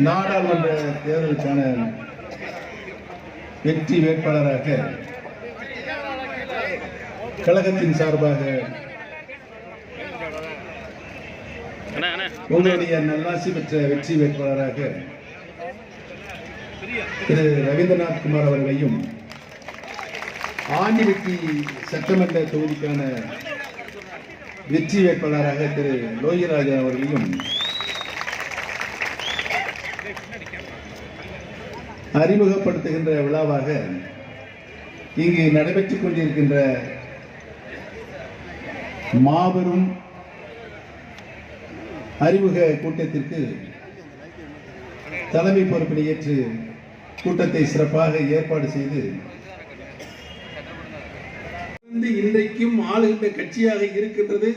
நாடாளுமன்ற தேர்தலுக்கான வெற்றி வேட்பாளராக கழகத்தின் சார்பாக உங்களுடைய நல்லாசி பெற்ற வெற்றி வேட்பாளராக திரு ரவீந்திரநாத் குமார் அவர்களையும் ஆண்டிவெட்டி சட்டமன்ற தொகுதிக்கான வெற்றி வேட்பாளராக திரு லோகிராஜா அவர்களையும் அறிமுகப்படுத்துகின்ற விழாவாக இங்கு நடைபெற்றுக் கொண்டிருக்கின்ற மாபெரும் அறிமுக கூட்டத்திற்கு தலைமை பொறுப்பினை ஏற்று கூட்டத்தை சிறப்பாக ஏற்பாடு செய்து இன்றைக்கும் ஆளுகின்ற கட்சியாக இருக்கின்றது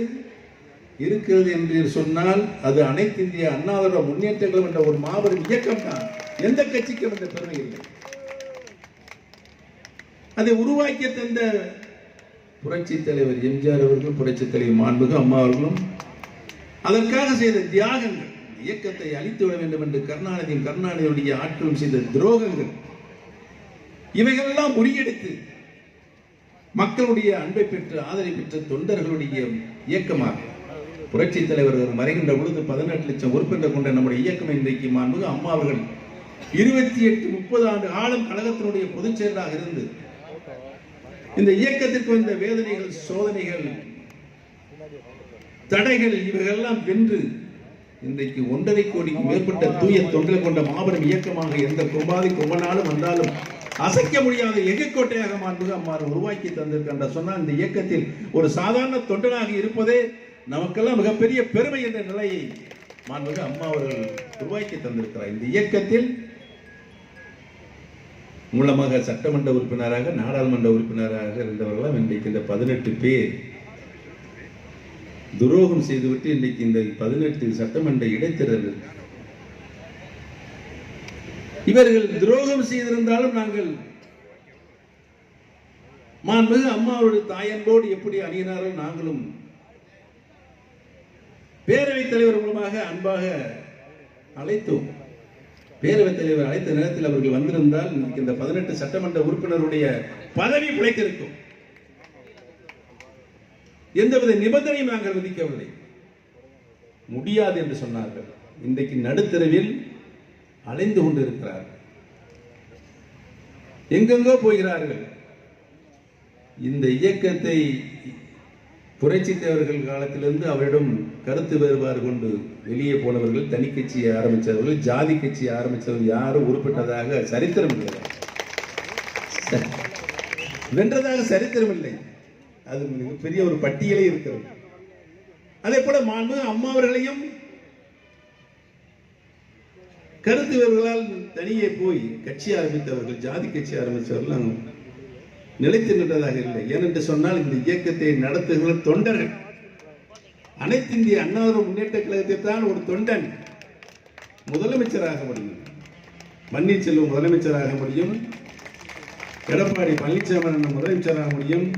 இருக்கிறது என்று சொன்னால் அது அனைத்து இந்திய அண்ணாதோட முன்னேற்றங்களும் என்ற ஒரு மாபெரும் இயக்கம் தான் எந்த கட்சிக்கும் இந்த பெருமை இல்லை. அதை உருவாக்கிய தந்த புரட்சி தலைவர் எம்ஜிஆர் அவர்களும் புரட்சி தலைவர் மாண்புக அம்மா அவர்களும் அதற்காக செய்த தியாகங்கள் இயக்கத்தை அழித்து விட வேண்டும் என்று கருணாநிதியும் கருணாநிதியுடைய ஆட்களும் செய்த துரோகங்கள் இவைகளெல்லாம் முறியடித்து மக்களுடைய அன்பை பெற்று ஆதரவை பெற்ற தொண்டர்களுடைய இயக்கமாக புரட்சி தலைவர் மறைகின்ற பொழுது பதினெட்டு லட்சம் உறுப்பினர் கொண்ட நம்முடைய இயக்கம் இன்றைக்கு மாண்புக அம்மா அவர்கள் இருபத்தி எட்டு முப்பது ஆண்டு காலம் கழகத்தினுடைய பொதுச் செயலாக இருந்து இந்த இயக்கத்திற்கு வந்த வேதனைகள் சோதனைகள் தடைகள் இவைகளெல்லாம் வென்று இன்றைக்கு ஒன்றரை கோடிக்கு மேற்பட்ட தூய தொண்டரை கொண்ட மாபெரும் இயக்கமாக எந்த கொம்பாதி கொம்பனாலும் வந்தாலும் அசைக்க முடியாத எகக்கோட்டையாக மாண்புக அம்மாறு உருவாக்கி தந்திருக்கின்ற சொன்னால் இந்த இயக்கத்தில் ஒரு சாதாரண தொண்டனாக இருப்பதே நமக்கெல்லாம் மிகப்பெரிய பெருமை என்ற நிலையை மாண்புக அம்மா அவர்கள் உருவாக்கி தந்திருக்கிறார். இந்த இயக்கத்தில் மூலமாக சட்டமன்ற உறுப்பினராக நாடாளுமன்ற உறுப்பினராக இருந்தவர்களாம் இன்றைக்கு இந்த பதினெட்டு பேர். துரோகம் செய்துவிட்டு இன்றைக்கு இந்த பதினெட்டு சட்டமன்ற இடைத்தேர்தல். இவர்கள் துரோகம் செய்திருந்தாலும் நாங்கள் மாண்புமிகு அம்மாவுடைய தாயன்போடு எப்படி அணியினாரோ நாங்களும். பேரவைத் தலைவர் மூலமாக அன்பாக அழைத்தோம். பேரவைத் தலைவர் அழைத்த நேரத்தில் அவர்கள் வந்திருந்தால் இன்னைக்கு இந்த பதினெட்டு சட்டமன்ற உறுப்பினருடைய பதவி பிழைத்திருக்கும். எந்தவித நிபந்தனையும் நாங்கள் விதிக்கவில்லை. முடியாது என்று சொன்னார்கள். இன்றைக்கு நடுத்தரவில் அலைந்து கொண்டிருக்கிறார்கள். எங்கெங்கோ போகிறார்கள். இந்த இயக்கத்தை புரட்சி தேவர்கள் காலத்திலிருந்து அவரிடம் கருத்து வேறுபாடு கொண்டு வெளியே போனவர்கள் தனி கட்சியை ஆரம்பித்தவர்கள் ஜாதி கட்சியை ஆரம்பித்தவர்கள் யாரும் உருப்பட்டதாக சரித்திரம் இல்லை. வென்றதாக சரித்திரம் இல்லை. அது மிகப்பெரிய ஒரு பட்டியலே இருக்கிறது. அதே போல மாண்பு அம்மா அவர்களையும் கருத்து வேறுகளால் தனியே போய் கட்சி ஆரம்பித்தவர்கள் ஜாதி கட்சி ஆரம்பித்தவர்கள் நிலைத்து நின்றதாக இல்லை. ஏனென்று சொன்னால் இந்த இயக்கத்தை நடத்துகிற தொண்டர்கள். அனைத்து இந்திய அண்ணாவிர முன்னேற்ற கழகத்தில் தான் ஒரு தொண்டன் முதலமைச்சராக முடியும். பன்னீர்செல்வம் முதலமைச்சராக முடியும். எடப்பாடி பழனிசாமி அண்ணன் முதலமைச்சராக முடியும்.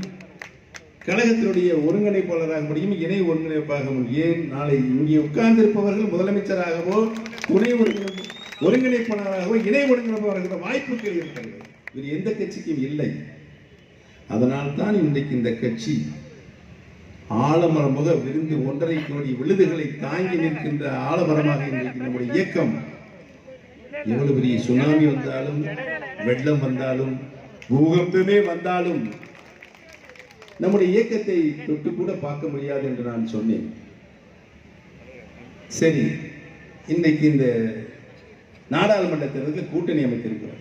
கழகத்தினுடைய ஒருங்கிணைப்பாளராக முடியும். இணை ஒருங்கிணைப்பாக முடியும். ஏன்? நாளை இங்கே உட்கார்ந்திருப்பவர்கள் முதலமைச்சராகவோ துணை ஒருங்கிணைப்பு ஒருங்கிணைப்பாளராகவோ இணை ஒருங்கிணைப்பாளர்கள் வாய்ப்புகள் இருக்கிறது இது எந்த கட்சிக்கும் இல்லை. அதனால் தான் இன்றைக்கு இந்த கட்சி ஆலமரமாக விருந்து ஒன்றரை கோடி விழுதுகளை தாங்கி நிற்கின்ற ஆலமரமாக இன்றைக்கு நம்முடைய இயக்கம். எவ்வளவு பெரிய சுனாமி வந்தாலும் வெள்ளம் வந்தாலும் பூகம்பமே வந்தாலும் நம்முடைய இயக்கத்தை தொட்டு கூட பார்க்க முடியாது என்று நான் சொன்னேன். சரி இன்றைக்கு இந்த நாடாளுமன்ற தேர்தலுக்கு கூட்டணி அமைத்திருக்கிறோம்